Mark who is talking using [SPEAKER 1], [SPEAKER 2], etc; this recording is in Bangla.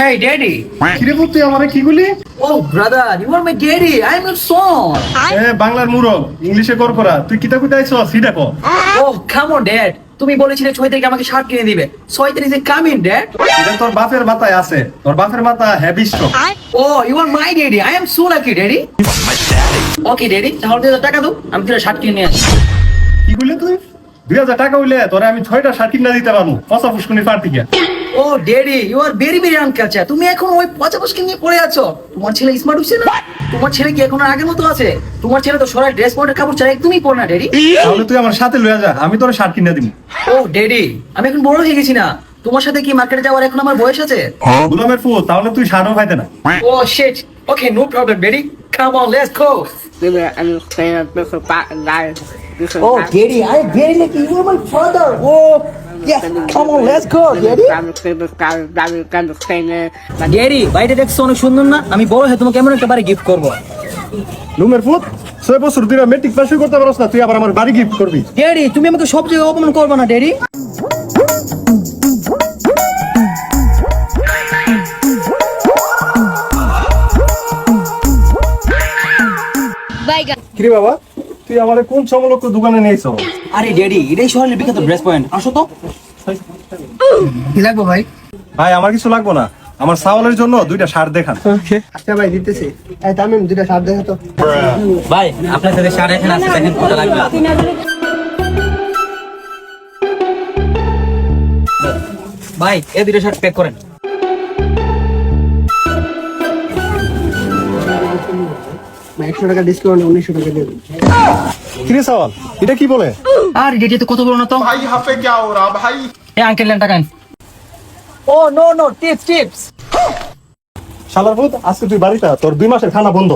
[SPEAKER 1] Hey, daddy.
[SPEAKER 2] কিরে তুই আমারে কি গুলি?
[SPEAKER 1] Oh, brother, you are my daddy. I am your son.
[SPEAKER 2] এ বাংলার মুরব ইংলিশে কর করা তুই কিতা কুতা আইছ সিটা ক
[SPEAKER 1] Oh, come on, dad. তুমি বলেছিলে ছয় তারিখে আমাকে শার্ট কিনে দিবে। ছয় তারিখে কামিং ড্যাড
[SPEAKER 2] এটা তোর বাপের মাথায় আছে। তোর বাপের মাথা heavy stroke
[SPEAKER 1] oh you are my daddy I am so lucky daddy okay daddy তাহলে টাকা দাও আমি ফিরে শার্ট কিনে নিয়ে আসি।
[SPEAKER 2] কি কইলে তুই? দুই হাজার টাকা হইলে তোরে আমি ছয়টা শার্ট কিনা দিতে পারব পচা ফুসকুনি পার্টি গিয়া
[SPEAKER 1] ও daddy you are very very uncultured তুমি এখন ওই পচা পচকে নিয়ে পড়ে আছো? তোমার ছেলে স্মার্ট হচ্ছে না? তোমার ছেলে কি এখন আগের মতো আছে? তোমার ছেলে তো সরাই ড্রেস পরে কাপড় চাই তুমি পর না ড্যাডি
[SPEAKER 2] তাহলে তুই আমার সাথে লইয়া যা আমি তোর শার্ট কিনে দিব।
[SPEAKER 1] ও ড্যাডি আমি এখন বড় হয়ে গেছি না। তোমার সাথে কি মার্কেটে যাওয়ার এখন আমার বয়স আছে?
[SPEAKER 2] গুলামের ফুল তাহলে তুই শার্টও পাইতে না।
[SPEAKER 1] ও shit okay no problem daddy come on let's go Oh, Daddy, I very lucky. You are my father. Oh, yes. Come on, let's go, Daddy. Daddy, বাইরে দেখছ অনেক সুন্দর না আমি বড় হয়ে তোমাকে এমন একটা বাড়ি গিফট করব
[SPEAKER 2] লুমের ফুল ছয় বছর তুই মেট্রিক পাস করতে পারছ না তুই আবার আমার বাড়ি গিফট করবি
[SPEAKER 1] ড্যাডি তুমি আমাকে সব জায়গায় অপমান করবে না ড্যাডি
[SPEAKER 2] কিরে বাবা তুই আমার কোন সমলক্ষ দোকানে নিয়েছ
[SPEAKER 1] আরে ড্যাডি এটাই শহরের বিখ্যাত ড্রেস পয়েন্ট আসো তো। কি লাগবে ভাই?
[SPEAKER 2] ভাই আমার কিছু লাগবো না। আমার সাওয়ালের জন্য দুইটা শার্ট দেখান।
[SPEAKER 3] আচ্ছা ভাই দিতেছি। এই তামিম দুটা শার্ট দেখা তো।
[SPEAKER 1] ভাই আপনার সাথে শার্ট এখানে আছে দেখেন কোনটা লাগবে। ভাই এই দুটো শার্ট প্যাক করেন।
[SPEAKER 3] একশো টাকা ডিসকাউন্ট উনিশশো টাকা দেবে
[SPEAKER 2] কিরে সওয়াল এটা কি বলে?
[SPEAKER 1] আর এটা কত বড় না তো? ভাই oh no no tips tips
[SPEAKER 2] শালার ভূত আজকে তুই বাড়িতে তোর দুই মাসের খানা বন্ধ।